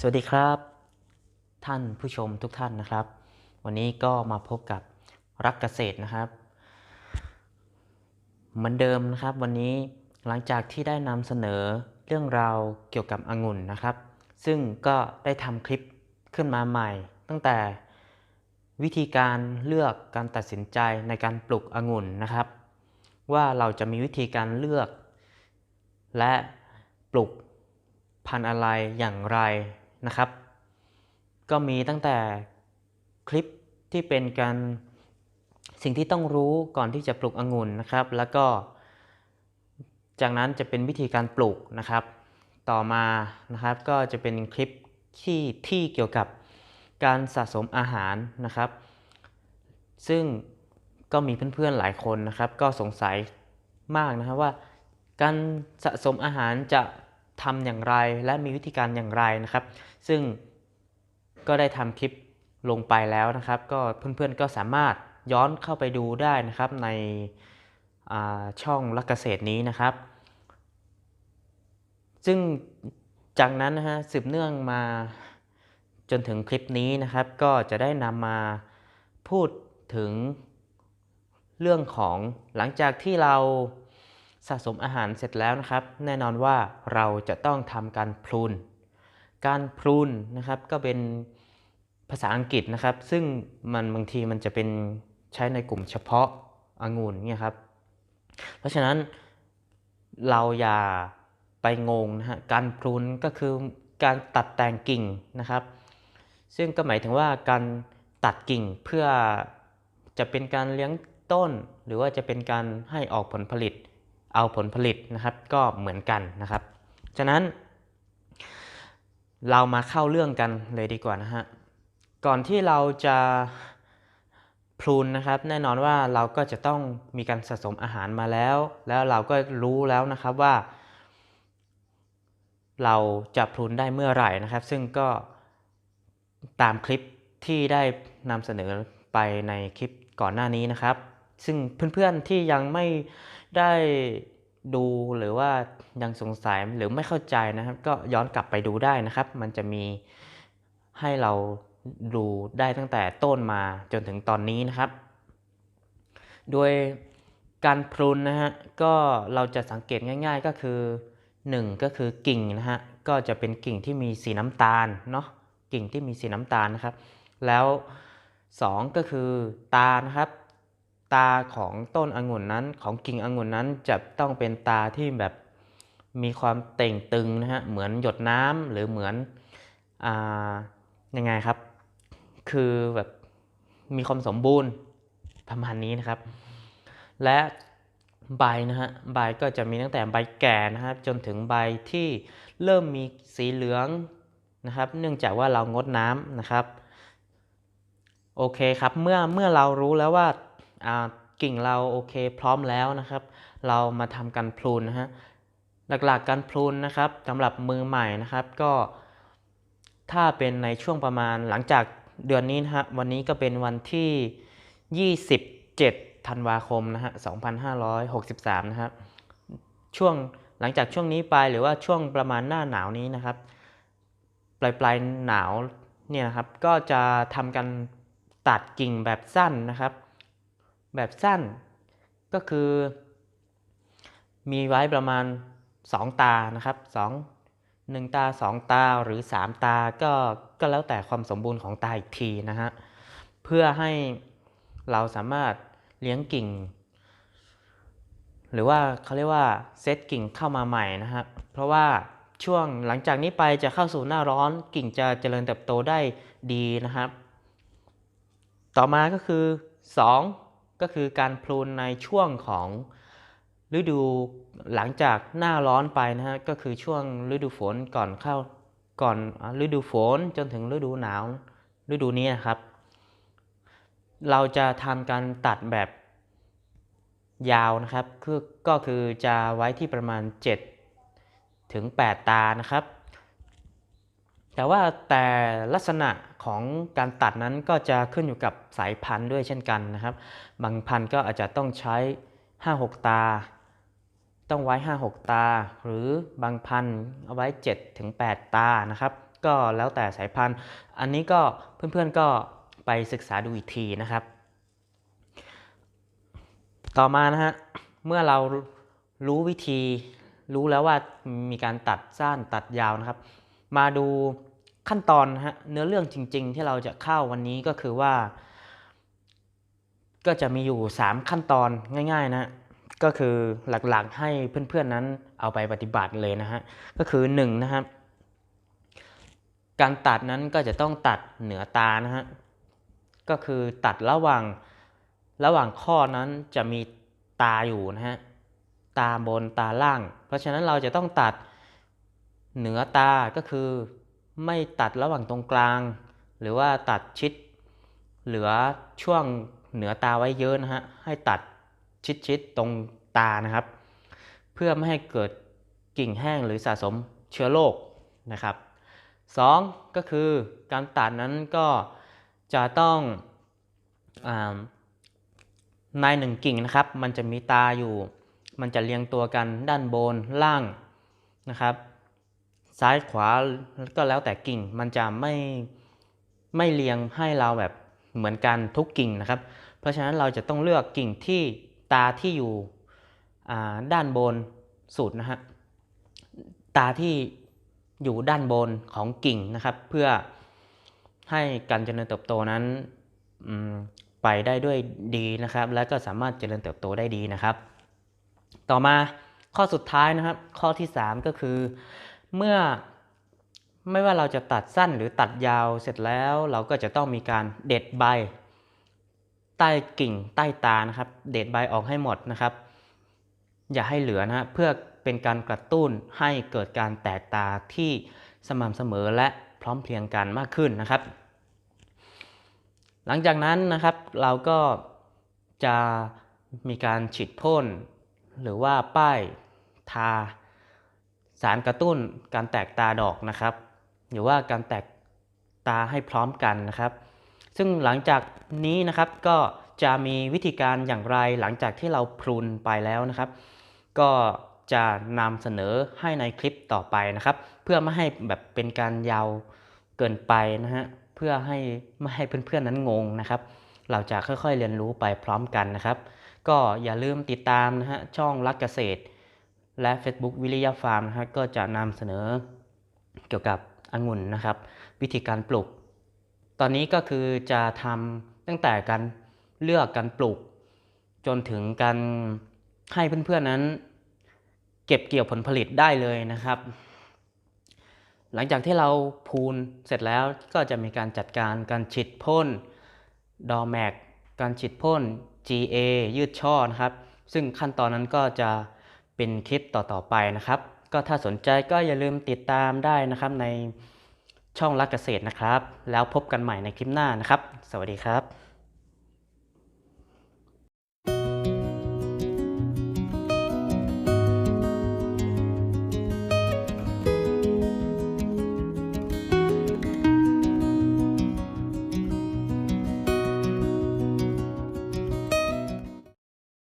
สวัสดีครับ ท่านผู้ชมทุกท่านนะครับ วันนี้ก็มาพบกับรักเกษตรนะครับ เหมือนเดิมนะครับ วันนี้หลังจากที่ได้นำเสนอเรื่องราวเกี่ยวกับองุ่นนะครับ ซึ่งก็ได้ทำคลิปขึ้นมาใหม่ ตั้งแต่วิธีการเลือกการตัดสินใจในการปลูกองุ่นนะครับ ว่าเราจะมีวิธีการเลือก และปลูกพันธุ์อะไรอย่างไร นะครับ ก็มีตั้งแต่คลิปที่เป็นการสิ่งที่ต้องรู้ก่อนที่จะปลูกองุ่นนะครับ แล้วก็จากนั้นจะเป็นวิธีการปลูกนะครับ ต่อมานะครับก็จะเป็นคลิปที่ที่เกี่ยวกับการสะสมอาหารนะครับ ซึ่งก็มีเพื่อนๆหลายคนนะครับ ก็สงสัยมากนะครับว่า การสะสมอาหารจะ ทำอย่างไรและมีวิธีการอย่างไรนะครับ ซึ่งก็ได้ทำคลิปลงไปแล้วนะครับ ก็เพื่อนๆก็สามารถย้อนเข้าไปดูได้นะครับในช่องรักเกษตรนี้นะครับ ซึ่งจากนั้นนะฮะสืบเนื่องมาจนถึงคลิปนี้นะครับ ก็จะได้นำมาพูดถึงเรื่องของหลังจากที่เรา สะสมอาหารเสร็จแล้วนะครับ แน่นอนว่าเราจะต้องทำการพรูน การพรูนนะครับก็เป็นภาษาอังกฤษนะครับ ซึ่งมันบางทีมันจะเป็นใช้ในกลุ่มเฉพาะองุ่นเนี่ยครับ เพราะฉะนั้นเราอย่าไปงงนะฮะการพรูนก็คือการตัดแต่งกิ่งนะครับ ซึ่งก็หมายถึงว่าการตัดกิ่งเพื่อจะเป็นการเลี้ยงต้น หรือว่าจะเป็นการให้ออกผลผลิต เอาผลผลิตนะครับก็เหมือนกันนะครับ ฉะนั้น เรามาเข้าเรื่องกันเลยดีกว่านะฮะก่อนที่เราจะพรูนนะครับ แน่นอนว่าเราก็จะต้องมีการสะสมอาหารมาแล้ว แล้วเราก็รู้แล้วนะครับว่า เราจะพรูนได้เมื่อไหร่นะครับ ซึ่งก็ตามคลิปที่ได้นำเสนอไปในคลิปก่อนหน้านี้นะครับ ซึ่งเพื่อนๆที่ยังไม่ ได้ดูหรือว่ายังสงสัยหรือไม่เข้าใจนะครับ ก็ย้อนกลับไปดูได้นะครับ มันจะมีให้เราดูได้ตั้งแต่ต้นมาจนถึงตอนนี้นะครับ โดยการพรุนนะฮะก็เราจะสังเกตง่าย ๆ ก็คือ 1 ก็คือกิ่งนะฮะก็จะเป็นกิ่งที่มีสีน้ำตาลเนาะกิ่งที่มีสีน้ำตาลนะครับ แล้ว 2 ก็คือตานะครับ ตาของต้นองุ่นนั้น ของกิ่งองุ่นนั้นจะต้องเป็นตาที่แบบมีความเต่งตึงนะฮะเหมือนหยดน้ำหรือเหมือนอ่ายังไงครับ คือแบบมีความสมบูรณ์ประมาณนี้นะครับ และใบนะฮะใบก็จะมีตั้งแต่ใบแก่นะครับจนถึงใบที่เริ่มมีสีเหลืองนะครับ เนื่องจากว่าเรางดน้ำนะครับ โอเคครับเมื่อเมื่อเรารู้แล้วว่า กิ่งเราโอเคพร้อมแล้วนะครับ เรามาทำการพลูนนะฮะหลักๆการพลูนนะครับสำหรับมือใหม่นะครับก็ ถ้าเป็นในช่วงประมาณหลังจากเดือนนี้นะฮะวันนี้ก็เป็นวันที่ 27 ธันวาคมนะฮะ 2563 นะครับช่วงหลังจากช่วงนี้ไปหรือว่าช่วงประมาณหน้าหนาวนี้นะครับ ปลายปลายหนาวเนี่ยนะครับก็จะทำกันตัดกิ่งแบบสั้นนะครับ แบบสั้น ก็คือ มีไว้ประมาณ 2 ตานะครับ2 1ตา 2 ตาหรือ 3 ตาก็ก็แล้วแต่ความสมบูรณ์ของตาอีกทีนะฮะเพื่อให้เราสามารถเลี้ยงกิ่ง หรือว่าเขาเรียกว่าเซตกิ่งเข้ามาใหม่นะครับเพราะว่าช่วงหลังจากนี้ไปจะเข้าสู่หน้าร้อนกิ่งจะเจริญเติบโตได้ดีนะครับ ต่อมาก็คือ 2 ก็คือการพลูนในช่วงของฤดูหลังจากหน้าร้อนไปนะฮะก็คือช่วงฤดูฝนก่อนเข้าก่อนฤดูฝนจนถึงฤดูหนาวฤดูนี้นะครับ เราจะทำการตัดแบบยาวนะครับก็คือจะไว้ที่ประมาณ 7 ถึง 8 ตานะครับ แต่ว่าแต่ลักษณะของการตัดนั้นก็จะขึ้นอยู่กับสายพันธุ์ด้วยเช่นกันนะครับ บางพันธุ์ก็อาจจะต้องใช้ 5-6 ตา ต้องไว้ 5-6 ตา หรือบางพันธุ์เอาไว้7ถึง8ตานะครับ ก็แล้วแต่สายพันธุ์ อันนี้ก็เพื่อนๆก็ไปศึกษาดูอีกทีนะครับ ต่อมานะฮะเมื่อเรารู้วิธีรู้แล้วว่ามีการตัดสั้นตัดยาวนะครับ มาดูขั้นตอนนะฮะเนื้อเรื่องจริง ๆ ที่เราจะเข้าวันนี้ก็คือว่า ก็จะมีอยู่ 3 ขั้นตอนง่าย ๆ นะก็คือหลักๆให้เพื่อนๆนั้นเอาไปปฏิบัติเลยนะฮะก็คือ1นะครับการตัดนั้นก็จะต้องตัดเหนือตานะฮะก็คือตัดระหว่างระหว่างข้อนั้นจะมีตาอยู่นะฮะตาบนตาล่าง เพราะฉะนั้นเราจะต้องตัด เหนือตาก็คือไม่ตัดระหว่างตรงกลาง หรือว่าตัดชิด เหลือช่วงเหนือตาไว้เยอะนะฮะให้ตัดชิดๆตรงตานะครับ เพื่อไม่ให้เกิดกิ่งแห้งหรือสะสมเชื้อโรคนะครับ 2. ก็คือการตัดนั้นก็จะต้องอในหนึ่งกิ่งนะครับ มันจะมีตาอยู่ มันจะเรียงตัวกันด้านบนล่างนะครับ ซ้ายขวาก็แล้วแต่กิ่งมันจะไม่ไม่เรียงให้เราแบบเหมือนกันทุกกิ่งนะครับ เพราะฉะนั้นเราจะต้องเลือกกิ่งที่ตาที่อยู่ด้านบนสุดนะฮะตาที่อยู่ด้านบนของกิ่งนะครับ เพื่อให้การเจริญเติบโตนั้นไปได้ด้วยดีนะครับ และก็สามารถเจริญเติบโตได้ดีนะครับ ต่อมาข้อสุดท้ายนะครับ ข้อที่ 3 ก็คือ เมื่อไม่ว่าเราจะตัดสั้นหรือตัดยาวเสร็จแล้วเราก็จะต้องมีการเด็ดใบ ใต้กิ่งใต้ตานะครับ เด็ดใบออกให้หมดนะครับ อย่าให้เหลือนะเพื่อเป็นการกระตุ้นให้เกิดการแตกตาที่สม่ำเสมอและพร้อมเพรียงกันมากขึ้นนะครับ หลังจากนั้นนะครับเราก็จะมีการฉีดพ่นหรือว่าป้ายทา สารกระตุ้นการแตกตาดอกนะครับ หรือว่าการแตกตาให้พร้อมกันนะครับ ซึ่งหลังจากนี้นะครับก็จะมีวิธีการอย่างไรหลังจากที่เราพรุนไปแล้วนะครับ ก็จะนำเสนอให้ในคลิปต่อไปนะครับ เพื่อไม่ให้แบบเป็นการยาวเกินไปนะฮะเพื่อให้ไม่ให้เพื่อนๆนั้นงงนะครับ เราจะค่อยๆเรียนรู้ไปพร้อมกันนะครับ ก็อย่าลืมติดตามนะฮะช่องรักเกษตร และ Facebook วิริยาฟาร์มนะฮะก็จะนำเสนอเกี่ยวกับองุ่นนะครับ วิธีการปลูก ตอนนี้ก็คือจะทำตั้งแต่การเลือกการปลูก จนถึงการให้เพื่อนๆนั้น เก็บเกี่ยวผลผลิตได้เลยนะครับ หลังจากที่เราพูนเสร็จแล้วก็จะมีการจัดการการฉีดพ่นดอแมกการฉีดพ่น GA ยืดช่อนะครับ ซึ่งขั้นตอนนั้นก็จะ เป็นคลิปต่อๆไปนะครับ ก็ถ้าสนใจก็อย่าลืมติดตามได้นะครับในช่องรักเกษตรนะครับ แล้วพบกันใหม่ในคลิปหน้านะครับ สวัสดีครับ